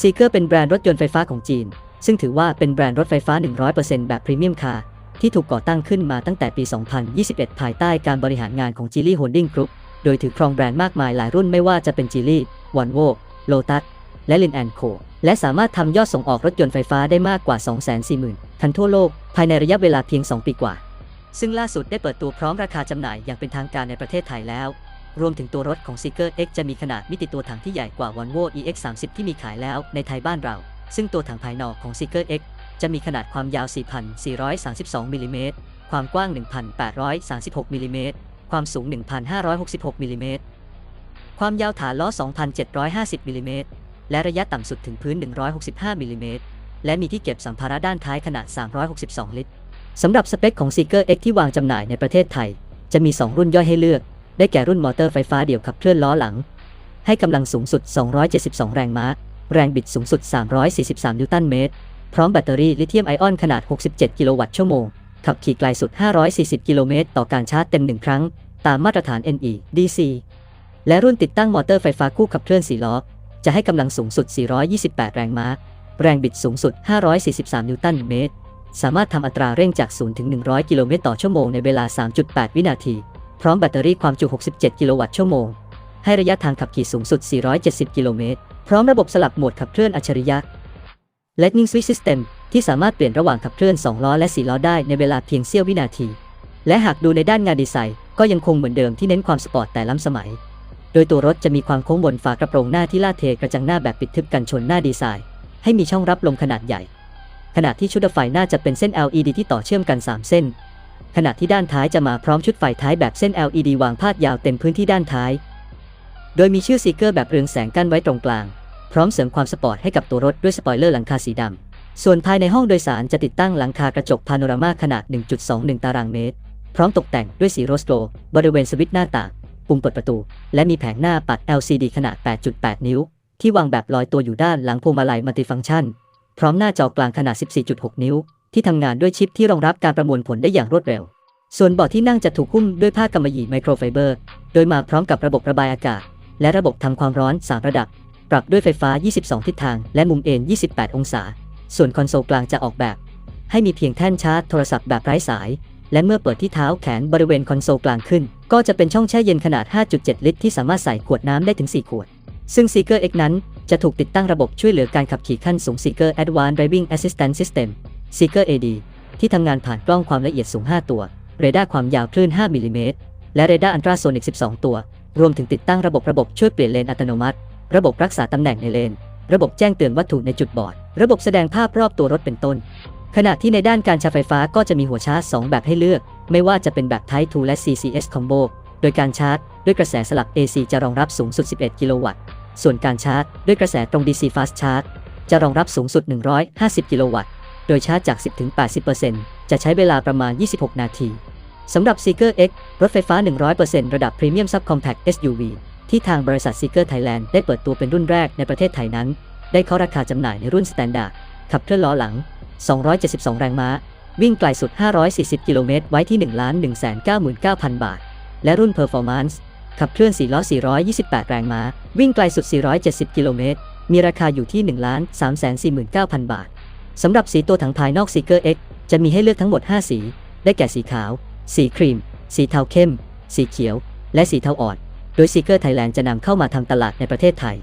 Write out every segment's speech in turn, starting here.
ซีเกอร์เป็นแบรนด์รถยนต์ไฟฟ้าของจีน ซึ่งถือว่าเป็นแบรนด์รถไฟฟ้า 100%แบบพรีเมียมคาร์ที่ถูกก่อตั้งขึ้นมาตั้งแต่ปี 2021 ภายใต้การบริหารงานของ Geely Holding Group โดยถือครองแบรนด์มากมายหลายรุ่นไม่ว่าจะเป็น Geely, Volvo, Lotus และ Lin Co และสามารถทำยอดส่งออกรถยนต์ไฟฟ้าได้มากกว่า 240,000 คันทั่วโลก ภายในระยะเวลาเพียง 2 ปีกว่า ซึ่งล่าสุดได้เปิดตัวพร้อมราคาจำหน่ายอย่างเป็นทางการในประเทศไทยแล้ว รวมถึงตัวรถของ Seeker X จะมีขนาดมิติตัวถังที่ใหญ่กว่า Volvo EX30 ที่มีขายแล้วในไทยบ้านเรา ซึ่งตัวถังภายนอกของ Seeker X จะมีขนาดความยาว 4,432มิลลิเมตรความกว้าง 1,836มิลลิเมตรความสูง 1,566มิลลิเมตรความยาวฐานล้อ 2,750มิลลิเมตรและระยะต่ำสุดถึงพื้น 165มิลลิเมตรและมีที่เก็บสัมภาระด้านท้ายขนาด 362 ลิตรสำหรับสเปคของ Seeker X ที่วางจำหน่ายในประเทศไทย จะมี 2 รุ่นย่อยให้เลือก ได้แก่รุ่นมอเตอร์ไฟฟ้าเดี่ยวขับเคลื่อนล้อหลัง ให้กำลังสูงสุด 272 แรงม้า แรงบิดสูงสุด 343 นิวตันเมตร พร้อมแบตเตอรี่ลิเธียมไอออนขนาด 67 กิโลวัตต์ชั่วโมง ขับขี่ไกลสุด 540 กิโลเมตร ต่อการชาร์จเต็ม1ครั้ง ตามมาตรฐาน NE DC และรุ่นติดตั้งมอเตอร์ไฟฟ้าคู่ขับเคลื่อน4ล้อ จะให้กำลังสูงสุด 428 แรงม้า แรงบิดสูงสุด 543 นิวตันเมตร สามารถทำอัตราเร่งจาก 0 ถึง 100 กิโลเมตรต่อชั่วโมงในเวลา 3.8 วินาที พร้อมแบตเตอรี่ความจุ 67 กิโลวัตต์ชั่วโมง ให้ระยะทางขับขี่สูงสุด 470 กิโลเมตร พร้อมระบบสลับโหมดขับเคลื่อนอัจฉริยะ Lightning Switch System ที่สามารถเปลี่ยนระหว่างขับเคลื่อน 2 ล้อและ 4 ล้อได้ในเวลาเพียงเสี้ยววินาที และหากดูในด้านงานดีไซน์ ก็ยังคงเหมือนเดิมที่เน้นความสปอร์ตแต่ล้ำสมัย โดยตัวรถจะมีความโค้งบนฝากระโปรงหน้าที่ลาดเทกระจังหน้าแบบปิดทึบกันชนหน้าดีไซน์ ให้มีช่องรับลมขนาดใหญ่ ขณะที่ชุดไฟหน้าจะเป็นเส้น LED ที่ต่อเชื่อมกัน 3 เส้น ขณะที่ด้านท้ายจะมาพร้อมชุดไฟท้ายแบบเส้น LED วางพาดยาวเต็มพื้นที่ด้านท้าย โดยมีชื่อซีเกอร์แบบเรืองแสงกั้นไว้ตรงกลาง พร้อมเสริมความสปอร์ตให้กับตัวรถด้วยสปอยเลอร์หลังคาสีดำ ส่วนภายในห้องโดยสารจะติดตั้งหลังคากระจกพาโนรามาขนาด 1.21 ตารางเมตร พร้อมตกแต่งด้วยสีโรสโกลบริเวณสวิตช์หน้าต่าง ปุ่มเปิดประตู และมีแผงหน้าปัด LCD ขนาด 8.8 นิ้ว ที่วางแบบลอยตัวอยู่ด้านหลังพวงมาลัยมัลติฟังก์ชัน พร้อมหน้าจอกลางขนาด 14.6 นิ้ว ที่ทำงานด้วยชิปที่รองรับการประมวลผลได้อย่างรวดเร็ว ส่วนเบาะที่นั่งจะถูกหุ้มด้วยผ้ากำมะหยี่ไมโครไฟเบอร์ โดยมาพร้อมกับระบบระบายอากาศ และระบบทำความร้อน3ระดับ ปรับด้วยไฟฟ้า 22 ทิศทาง และมุมเอ็น 28 องศา ส่วนคอนโซลกลางจะออกแบบ ให้มีเพียงแท่นชาร์จโทรศัพท์แบบไร้สาย และเมื่อเปิดที่เท้าแขนบริเวณคอนโซลกลางขึ้น ก็จะเป็นช่องแช่เย็นขนาด 5.7 ลิตร ที่สามารถใส่ขวดน้ำได้ถึง 4 ขวด ซึ่ง Seeker X นั้นจะถูกติดตั้งระบบช่วยเหลือการขับขี่ขั้นสูง Seeker Advanced Driving Assistance System Seeker AD ที่ทำงานผ่านกล้องความละเอียดสูง 5 ตัว เรดาร์ความยาวคลื่น 5มิลลิเมตร และเรดาร์อันตราโซนิก 12 ตัว รวมถึงติดตั้งระบบระบบช่วยเปลี่ยนเลนอัตโนมัติ ระบบรักษาตำแหน่งในเลน ระบบแจ้งเตือนวัตถุในจุดบอด ระบบแสดงภาพรอบตัวรถเป็นต้น ขณะที่ในด้านการชาร์จไฟฟ้าก็จะมีหัวชาร์จ 2 แบบให้เลือก ไม่ว่าจะเป็นแบบ Type 2 และ CCS Combo โดยการชาร์จ ด้วยกระแสสลับ AC จะรองรับสูงสุด 11 กิโลวัตต์ ส่วนการชาร์จ ด้วยกระแสตรง DC Fast Charge จะรองรับสูงสุด 150 กิโลวัตต์ โดยชาร์จจาก 10-80%จะใช้เวลาประมาณ 26 นาทีสำหรับ Seeker X รถไฟฟ้า 100%ระดับ Premium Subcompact SUV ที่ทางบริษัท Seeker Thailand ได้เปิดตัวเป็นรุ่นแรกในประเทศไทยนั้น ได้เคาะราคาจำหน่ายในรุ่น Standard ขับเคลื่อนล้อหลัง 272 แรงม้า วิ่งไกลสุด 540 กิโลเมตร ไว้ที่ 1,199,000 บาท และรุ่น Performance ขับเคลื่อน4ล้อ 428 แรงม้า วิ่งไกลสุด 470 กิโลเมตร มีราคาอยู่ที่ 1,349,000 บาท สำหรับสีตัวถังภายนอก Seeker X จะมีให้เลือกทั้งหมด 5 สี ได้แก่สีขาว สีครีม สีเทาเข้ม สีเขียว และสีเทาอ่อน โดย Seeker Thailand จะนำเข้ามาทำตลาดในประเทศไทย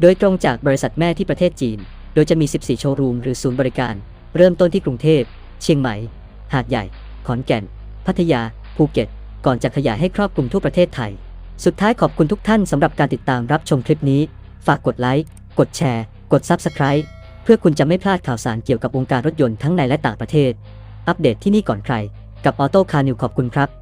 โดยตรงจากบริษัทแม่ที่ประเทศจีน โดยจะมี 14 โชว์รูมหรือศูนย์บริการ เริ่มต้นที่กรุงเทพ เชียงใหม่ หาดใหญ่ ขอนแก่น พัทยา ภูเก็ต ก่อนจะขยายให้ครอบคลุมทั่วประเทศไทย สุดท้ายขอบคุณทุกท่านสำหรับการติดตามรับชมคลิปนี้ ฝากกดไลค์ กดแชร์ กด Subscribe เพื่อคุณจะไม่พลาดข่าวสารเกี่ยวกับวงการรถยนต์ทั้งในและต่างประเทศ อัปเดตที่นี่ก่อนใคร กับออโต้คาร์นิวขอบคุณครับ